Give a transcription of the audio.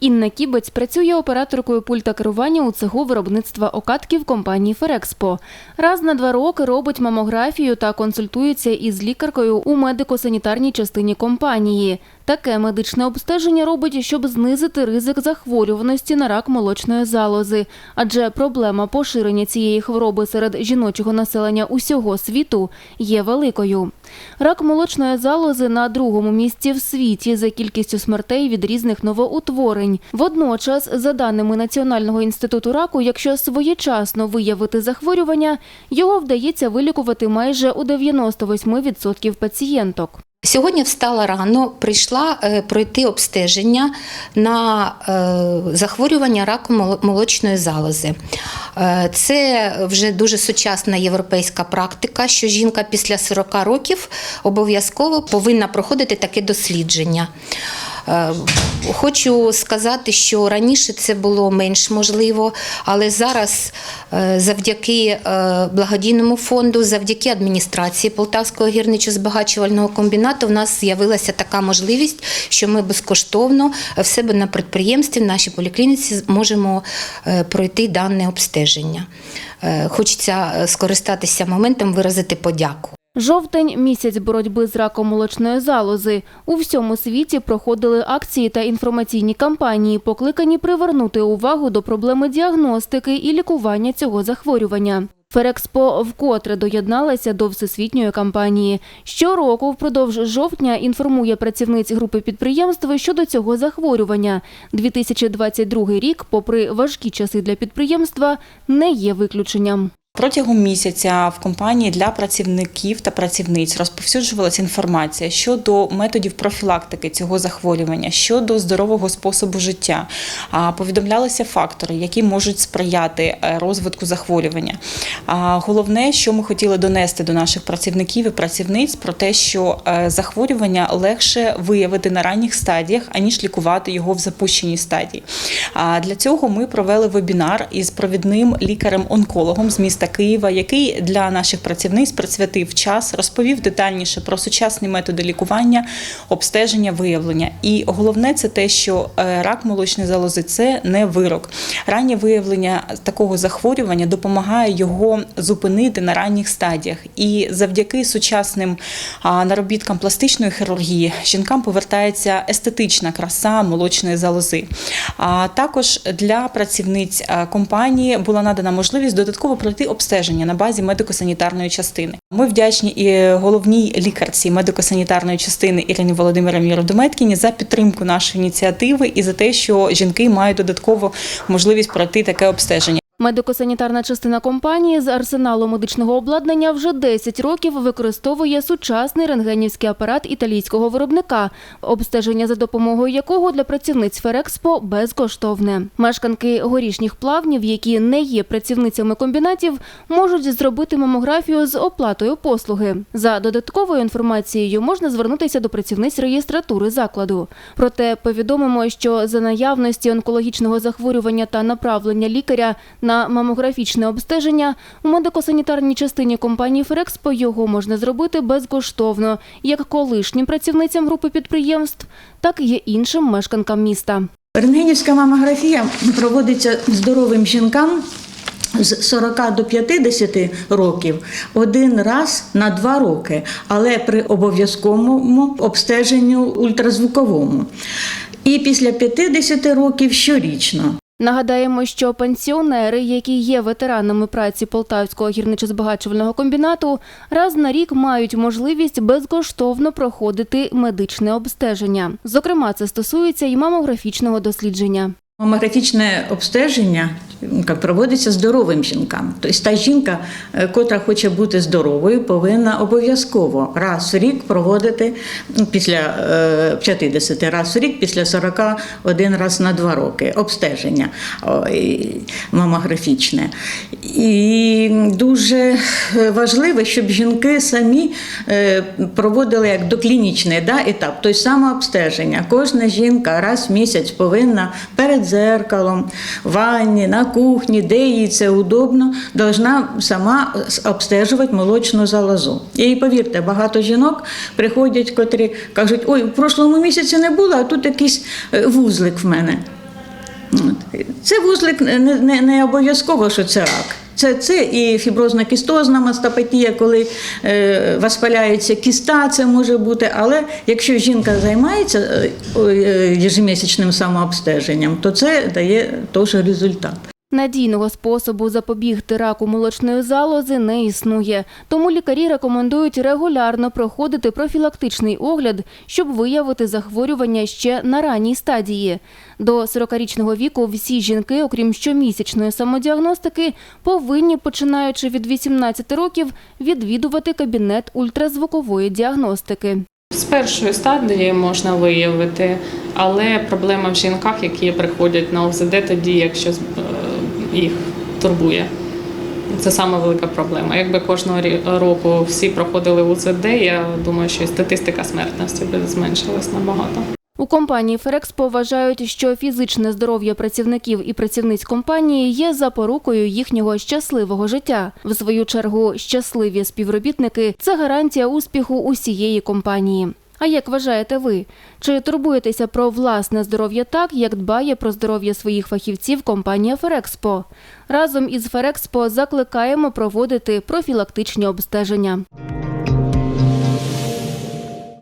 Інна Кібець працює операторкою пульта керування у цеху виробництва окатків компанії Ферекспо. Раз на два роки робить мамографію та консультується із лікаркою у медико-санітарній частині компанії. Таке медичне обстеження робить, щоб знизити ризик захворюваності на рак молочної залози, адже проблема поширення цієї хвороби серед жіночого населення усього світу є великою. Рак молочної залози на другому місці в світі за кількістю смертей від різних новоутворень. Водночас, за даними Національного інституту раку, якщо своєчасно виявити захворювання, його вдається вилікувати майже у 98% пацієнток. Сьогодні встала рано, прийшла е, пройти обстеження на е, захворювання раку молочної залози. Е, Це вже дуже сучасна європейська практика, що жінка після 40 років обов'язково повинна проходити таке дослідження. Е, Хочу сказати, що раніше це було менш можливо, але зараз е, завдяки е, благодійному фонду, завдяки адміністрації Полтавського гірничо-збагачувального комбінату в нас з'явилася така можливість, що ми безкоштовно в себе на підприємстві, в нашій поліклініці можемо пройти дане обстеження. Хочеться скористатися моментом, виразити подяку. Жовтень місяць боротьби з раком молочної залози. У всьому світі проходили акції та інформаційні кампанії, покликані привернути увагу до проблеми діагностики і лікування цього захворювання. Ферекспо вкотре доєдналася до всесвітньої кампанії. Щороку впродовж жовтня інформує працівниць групи підприємств щодо цього захворювання. 2022 рік, попри важкі часи для підприємства, не є виключенням. Протягом місяця в компанії для працівників та працівниць розповсюджувалася інформація щодо методів профілактики цього захворювання, щодо здорового способу життя. Повідомлялися фактори, які можуть сприяти е, розвитку захворювання. А Головне, що ми хотіли донести до наших працівників і працівниць, про те, що е, захворювання легше виявити на ранніх стадіях, аніж лікувати його в запущеній стадії. Для цього ми провели вебінар із провідним лікарем-онкологом з міста Києва, який для наших працівниць присвятив час, розповів детальніше про сучасні методи лікування, обстеження, виявлення. І головне це те, що е, рак молочної залози це не вирок. Раннє виявлення такого захворювання допомагає його зупинити на ранніх стадіях. І завдяки сучасним наробіткам пластичної хірургії жінкам повертається естетична краса молочної залози. А також для працівниць компанії була надана можливість додатково пройти обстеження на базі медико-санітарної частини. Ми вдячні і головній лікарці медико-санітарної частини Ірині Володимирівні Родометкіні за підтримку нашої ініціативи і за те, що жінки мають додатково можливість пройти таке обстеження. Медико-санітарна частина компанії з арсеналу медичного обладнання вже 10 років використовує сучасний рентгенівський апарат італійського виробника, обстеження за допомогою якого для працівниць Ферекспо безкоштовне. Мешканки горішніх плавнів, які не є працівницями комбінатів, можуть зробити мамографію з оплатою послуги. За додатковою інформацією можна звернутися до працівниць реєстратури закладу. Проте повідомимо, що за наявності онкологічного захворювання та направлення лікаря на мамографічне обстеження у медико-санітарній частині компанії Ферекспо його можна зробити безкоштовно, як колишнім працівницям групи підприємств, так і іншим мешканкам міста. Рентгенівська мамографія проводиться здоровим жінкам з 40 до 50 років один раз на два роки, але при обов'язковому обстеженню ультразвуковому. І після 50 років щорічно. Нагадаємо, що пенсіонери, які є ветеранами праці Полтавського гірничо-збагачувального комбінату, раз на рік мають можливість безкоштовно проходити медичне обстеження. Зокрема, це стосується і мамографічного дослідження. Мамографічне обстеження проводиться здоровим жінкам. Тобто та жінка, е, котра хоче бути здоровою, повинна обов'язково раз в рік проводити ну, після е, 50 раз в рік, після 40 один раз на два роки обстеження мамографічне. І дуже важливо, щоб жінки самі е, проводили як доклінічний да, етап, тобто самообстеження. Кожна жінка раз в місяць повинна перед зеркалом, в ванні, на кухні, де їй це удобно, должна сама обстежувати молочну залозу. І повірте, багато жінок приходять, котрі кажуть, ой, в прошлому місяці не було, а тут якийсь е, вузлик в мене. Це вузлик не, не, не обов'язково, що це рак. Це, це і фіброзно-кістозна мастопатія, коли е, воспаляється кіста, це може бути. Але якщо жінка займається е, е, ежемісячним самообстеженням, то це дає теж результат. Надійного способу запобігти раку молочної залози не існує, тому лікарі рекомендують регулярно проходити профілактичний огляд, щоб виявити захворювання ще на ранній стадії. До 40-річного віку всі жінки, окрім щомісячної самодіагностики, повинні, починаючи від 18 років, відвідувати кабінет ультразвукової діагностики. З першої стадії можна виявити, але проблема в жінках, які приходять на ОЗД тоді, якщо їх турбує. Це саме велика проблема. Якби кожного року всі проходили УЗД, я думаю, що і статистика смертності би зменшилась набагато. У компанії Ферекспо вважають, що фізичне здоров'я працівників і працівниць компанії є запорукою їхнього щасливого життя. В свою чергу, щасливі співробітники це гарантія успіху усієї компанії. А як вважаєте ви? Чи турбуєтеся про власне здоров'я так, як дбає про здоров'я своїх фахівців компанія Ферекспо? Разом із Ферекспо закликаємо проводити профілактичні обстеження.